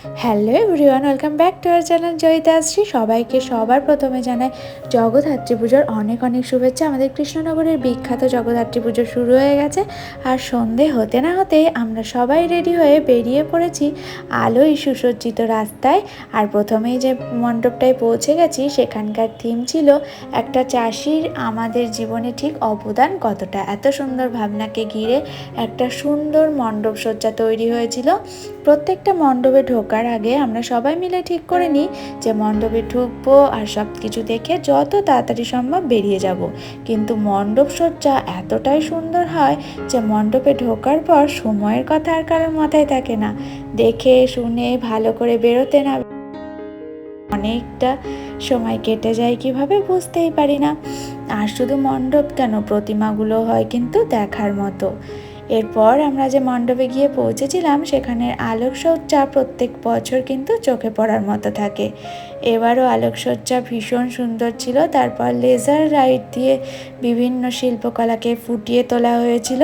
Hello everyone, welcome back to our channel Joyitashree. সবাইকে সবার প্রথমে জানাই জগদ্ধাত্রী পুজোর অনেক অনেক শুভেচ্ছা। আমাদের কৃষ্ণনগরের বিখ্যাত জগদ্ধাত্রী পুজো শুরু হয়ে গেছে আর সন্ধে হতে না হতে আমরা সবাই রেডি হয়ে বেরিয়ে পড়েছি আলোয় সুসজ্জিত রাস্তায়। আর প্রথমেই যে মণ্ডপটায় পৌঁছে গেছি, সেখানকার থিম ছিল একটা চাষির আমাদের জীবনে ঠিক অবদান কতটা। এত সুন্দর ভাবনাকে ঘিরে একটা সুন্দর মণ্ডপ সজ্জা তৈরি হয়েছিল। প্রত্যেকটা মণ্ডপে ঢোকার আগে আমরা সবাই মিলে ঠিক করে নিই যে মণ্ডপে ঢুকবো আর সব কিছু দেখে যত তাড়াতাড়ি সম্ভব বেরিয়ে যাব। কিন্তু মণ্ডপ সজ্জা এতটাই সুন্দর হয় যে মণ্ডপে ঢোকার পর সময়ের কথা আর কারোর মাথায় থাকে না। দেখে, শুনে, ভালো করে বেরোতে না অনেকটা সময় কেটে যায় কীভাবে বুঝতেই পারি না। আর শুধু মণ্ডপ কেন? প্রতিমাগুলো হয় কিন্তু দেখার মতো। এরপর আমরা যে মণ্ডপে গিয়ে পৌঁছেছিলাম সেখানের আলোকসজ্জা প্রত্যেক বছর কিন্তু চোখে পড়ার মতো থাকে। এবারও আলোকসজ্জা ভীষণ সুন্দর ছিল, তারপর লেজার লাইট দিয়ে বিভিন্ন শিল্পকলাকে ফুটিয়ে তোলা হয়েছিল।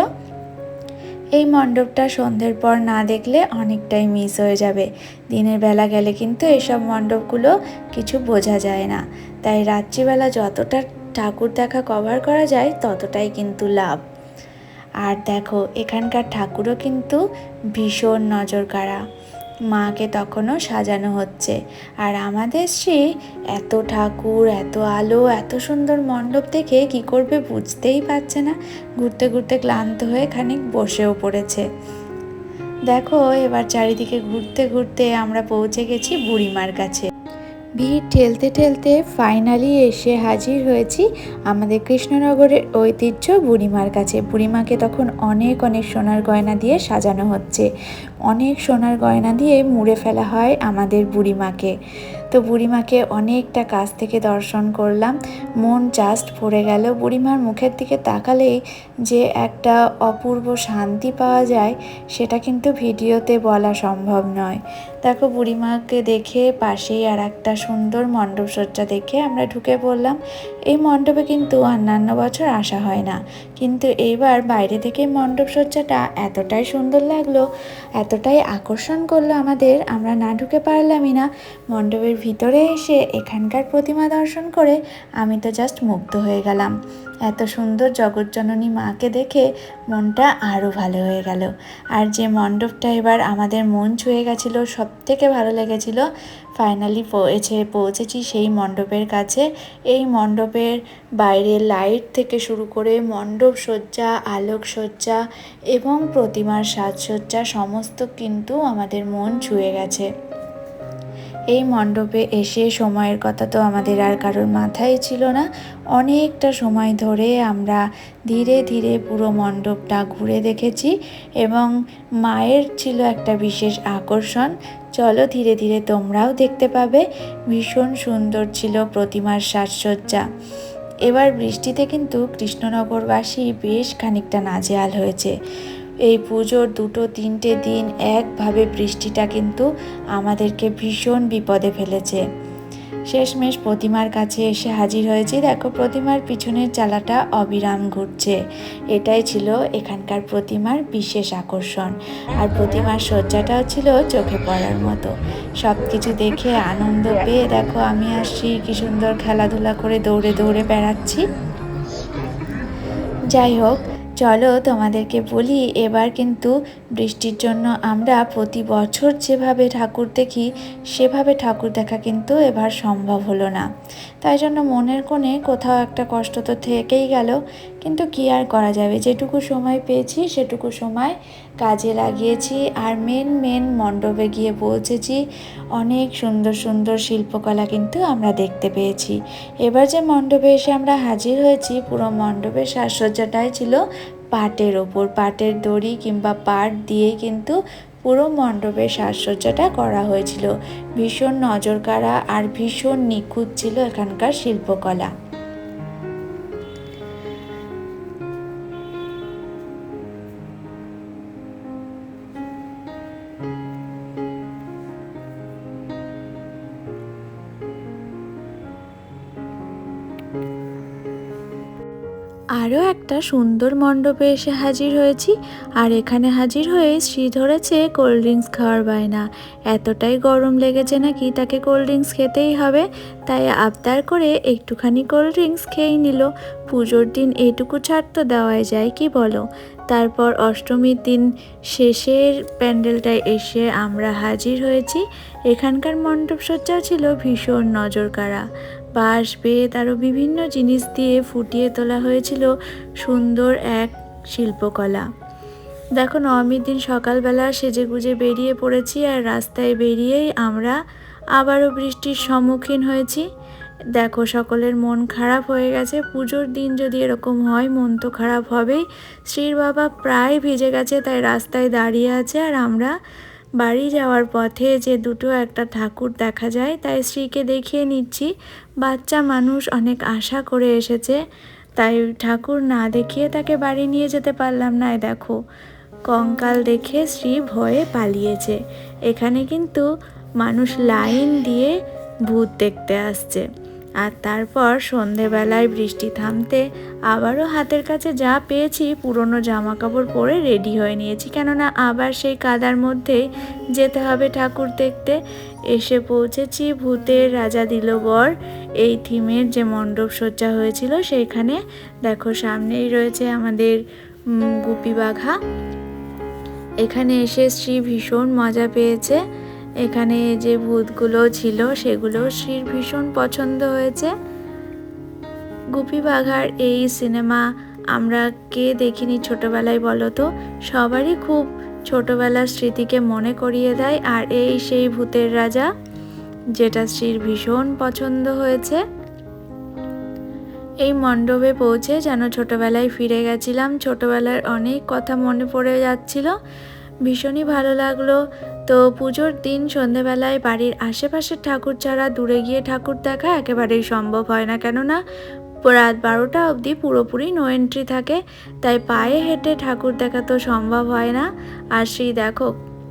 এই মণ্ডপটা সন্ধ্যের পর না দেখলে অনেকটাই মিস হয়ে যাবে। দিনের বেলা গেলে কিন্তু এসব মণ্ডপগুলো কিছু বোঝা যায় না। তাই রাত্রিবেলা যতটা ঠাকুর দেখা কভার করা যায়, ততটাই কিন্তু লাভ। আর দেখো, এখানকার ঠাকুরও কিন্তু ভীষণ নজর কাড়া মাকে তখনও সাজানো হচ্ছে। আর আমাদের শ্রী এত ঠাকুর, এত আলো, এত সুন্দর মণ্ডপ দেখে কি করবে বুঝতেই পারছে না। ঘুরতে ঘুরতে ক্লান্ত হয়ে খানিক বসেও পড়েছে। দেখো, এবার চারিদিকে ঘুরতে ঘুরতে আমরা পৌঁছে গেছি বুড়িমার কাছে। ভিড় ঠেলতে ঠেলতে ফাইনালি এসে হাজির হয়েছি আমাদের কৃষ্ণনগরের ঐতিহ্য বুড়িমার কাছে। বুড়িমাকে তখন অনেক অনেক সোনার গয়না দিয়ে সাজানো হচ্ছে। অনেক সোনার গয়না দিয়ে মুড়ে ফেলা হয় আমাদের বুড়িমাকে। তো বুড়িমাকে অনেকটা কাছ থেকে দর্শন করলাম। মন জাস্ট ভরে গেল। বুড়িমার মুখের দিকে তাকালেই যে একটা অপূর্ব শান্তি পাওয়া যায়, সেটা কিন্তু ভিডিওতে বলা সম্ভব নয়। দেখো, বুড়িমাকে দেখে পাশেই আর একটা সুন্দর মণ্ডপসজ্জা দেখে আমরা ঢুকে পড়লাম। এই মণ্ডপে কিন্তু অন্যান্য বছর আসা হয় না। কিন্তু এইবার বাইরে থেকে মণ্ডপ সজ্জাটা এতটাই সুন্দর লাগল, এতটাই আকর্ষণ করল আমাদের, আমরা না ঢুকে পারলামই না। মণ্ডপের ভিতরে এসে এখানকার প্রতিমা দর্শন করে আমি তো জাস্ট মুগ্ধ হয়ে গেলাম। এত সুন্দর জগৎজননী মাকে দেখে মনটা আরও ভালো হয়ে গেল। আর যে মণ্ডপটা এবার আমাদের মন ছুঁয়ে গেছিল সব থেকে ভালো লেগেছিল ফাইনালি পৌঁছে, পৌঁছেছি সেই মণ্ডপের কাছে। এই মণ্ডপের বাইরে লাইট থেকে শুরু করে মণ্ডপ সজ্জা আলোকসজ্জা এবং প্রতিমার সাজসজ্জা, সমস্ত কিন্তু আমাদের মন ছুঁয়ে গেছে। এই মণ্ডপে এসে সময়ের কথা তো আমাদের আর কারোর মাথায় ছিল না। অনেকটা সময় ধরে আমরা ধীরে ধীরে পুরো মণ্ডপটা ঘুরে দেখেছি এবং মায়ের ছিল একটা বিশেষ আকর্ষণ। চলো ধীরে ধীরে তোমরাও দেখতে পাবে, ভীষণ সুন্দর ছিল প্রতিমার সাজসজ্জা। এবার বৃষ্টিতে কিন্তু কৃষ্ণনগরবাসী বেশ খানিকটা নাজেহাল হয়েছে। এই পুজোর দুটো তিনটে দিন একভাবে বৃষ্টিটা কিন্তু আমাদেরকে ভীষণ বিপদে ফেলেছে। শেষমেশ প্রতিমার কাছে এসে হাজির হয়েছি। দেখো, প্রতিমার পিছনের চালাটা অবিরাম ঘুরছে। এটাই ছিল এখানকার প্রতিমার বিশেষ আকর্ষণ। আর প্রতিমার সজ্জাটাও ছিল চোখে পড়ার মতো। সব কিছু দেখে আনন্দ পেয়ে দেখো, আমি আসছি, কি সুন্দর খেলাধুলা করে দৌড়ে দৌড়ে বেড়াচ্ছি। যাই হোক চলো তোমাদেরকে বলি, এবার কিন্তু বৃষ্টির জন্য আমরা প্রতি বছর যেভাবে ঠাকুর দেখি, সেভাবে ঠাকুর দেখা কিন্তু এবার সম্ভব হলো না। তাই জন্য মনের কোণে কোথাও একটা কষ্ট তো থেকেই গেল। কিন্তু কি আর করা যাবে? যেটুকু সময় পেয়েছি, সেটুকু সময় কাজে লাগিয়েছি। আর মেন মেন মণ্ডপে গিয়ে পৌঁছেছি। অনেক সুন্দর সুন্দর শিল্পকলা কিন্তু আমরা দেখতে পেয়েছি। এবার যে মণ্ডপে এসে আমরা হাজির হয়েছি, পুরো মণ্ডপের সাজসজ্জাটাই ছিল পাটের ওপর। পাটের দড়ি কিংবা পাট দিয়ে কিন্তু পুরো মণ্ডপের সাজসজ্জাটা করা হয়েছিল। ভীষণ নজর কাড়া আর ভীষণ নিখুঁত ছিল এখানকার শিল্পকলা। আরও একটা সুন্দর মণ্ডপে এসে হাজির হয়েছি। আর এখানে হাজির হয়ে শ্রী ধরেছে কোল্ড ড্রিঙ্কস খাওয়ার বায়না। এতটাই গরম লেগেছে নাকি তাকে কোল্ড ড্রিঙ্কস খেতেই হবে? তাই আবদার করে একটুখানি কোল্ড ড্রিঙ্কস খেয়েই নিল। পুজোর দিন এইটুকু ছাড় তো দেওয়াই যায়, কি বলো? তারপর অষ্টমীর দিন শেষের প্যান্ডেলটায় এসে আমরা হাজির হয়েছি। এখানকার মণ্ডপসজ্জাও ছিল ভীষণ নজর কাড়া বাঁশ, বেত আরও বিভিন্ন জিনিস দিয়ে ফুটিয়ে তোলা হয়েছিল সুন্দর এক শিল্পকলা। দেখো নবমীর দিন সকালবেলা সেজে গুজে বেরিয়ে পড়েছি আর রাস্তায় বেরিয়েই আমরা আবারও বৃষ্টির সম্মুখীন হয়েছি। দেখো, সকলের মন খারাপ হয়ে গেছে। পুজোর দিন যদি এরকম হয়, মন তো খারাপ হবেই। শ্রীর বাবা প্রায় ভিজে গেছে, তাই রাস্তায় দাঁড়িয়ে আছে। আর আমরা বাড়ি যাওয়ার পথে যে দুটো একটা ঠাকুর দেখা যায়, তাই শ্রীকে দেখিয়ে নিচ্ছি। বাচ্চা মানুষ অনেক আশা করে এসেছে, তাই ঠাকুর না দেখিয়ে তাকে বাড়ি নিয়ে যেতে পারলাম না। দেখো, কঙ্কাল দেখে শ্রী ভয়ে পালিয়েছে। এখানে কিন্তু মানুষ লাইন দিয়ে ভূত দেখতে আসছে। আর তারপর সন্ধেবেলায় বৃষ্টি থামতে আবারও হাতের কাছে যা পেয়েছি পুরনো জামা কাপড় পরে রেডি হয়ে নিয়েছি। কেননা আবার সেই কাদার মধ্যে যেতে হবে ঠাকুর দেখতে। এসে পৌঁছেছি, ভূতের রাজা দিল বর। এই থিমের যে মণ্ডপ সজ্জা হয়েছিল সেইখানে দেখো সামনেই রয়েছে আমাদের গুপি বাঘা। এখানে এসে শ্রী ভীষণ মজা পেয়েছে। এখানে যে ভূতগুলো ছিল সেগুলো শ্রীর ভীষণ পছন্দ হয়েছে। গুপি বাঘার এই সিনেমা আমরা কে দেখিনি ছোটবেলায় বলো তো? সবারই খুব ছোটবেলার স্মৃতিকে মনে করিয়ে দেয় আর এই সেই ভূতের রাজা, যেটা শ্রীর ভীষণ পছন্দ হয়েছে। এই মণ্ডপে পৌঁছে যেন ছোটবেলায় ফিরে গেছিলাম। ছোটবেলার অনেক কথা মনে পড়ে যাচ্ছিল। ভীষণই ভালো লাগল। তো পুজোর দিন সন্ধেবেলায় বাড়ির আশেপাশের ঠাকুর ছাড়া দূরে গিয়ে ঠাকুর দেখা একেবারেই সম্ভব হয় না। কেননা রাত বারোটা অবধি পুরোপুরি নো এন্ট্রি থাকে, তাই পায়ে হেঁটে ঠাকুর দেখা তো সম্ভব হয় না। আর সেই দেখো,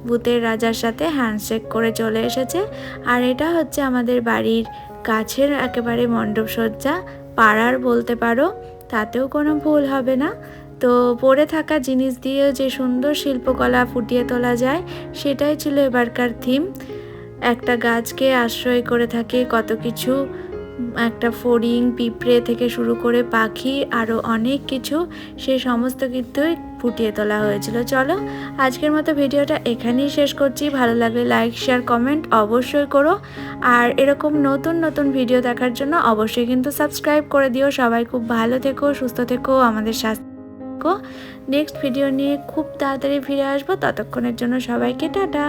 ভূতের রাজার সাথে হ্যান্ডশেক করে চলে এসেছে। আর এটা হচ্ছে আমাদের বাড়ির কাছের একেবারে মণ্ডপসজ্জা, পাড়ার বলতে পারো, তাতেও কোনো ভুল হবে না। তো পড়ে থাকা জিনিস দিয়েও যে সুন্দর শিল্পকলা ফুটিয়ে তোলা যায়, সেটাই ছিল এবারকার থিম একটা গাছকে আশ্রয় করে থাকে কত কিছু, একটা ফড়িং, পিঁপড়ে থেকে শুরু করে পাখি আরও অনেক কিছু, সে সমস্ত কিছুই ফুটিয়ে তোলা হয়েছিল। চলো, আজকের মতো ভিডিওটা এখানেই শেষ করছি। ভালো লাগলে লাইক শেয়ার কমেন্ট অবশ্যই করো। আর এরকম নতুন নতুন ভিডিও দেখার জন্য অবশ্যই কিন্তু সাবস্ক্রাইব করে দিও। সবাই খুব ভালো থেকো, সুস্থ থেকো, আমাদের স্বাস্থ্য নেক্সট ভিডিও নিয়ে খুব তাড়াতাড়ি ফিরে আসব। ততক্ষণের জন্য সবাইকে টাটা।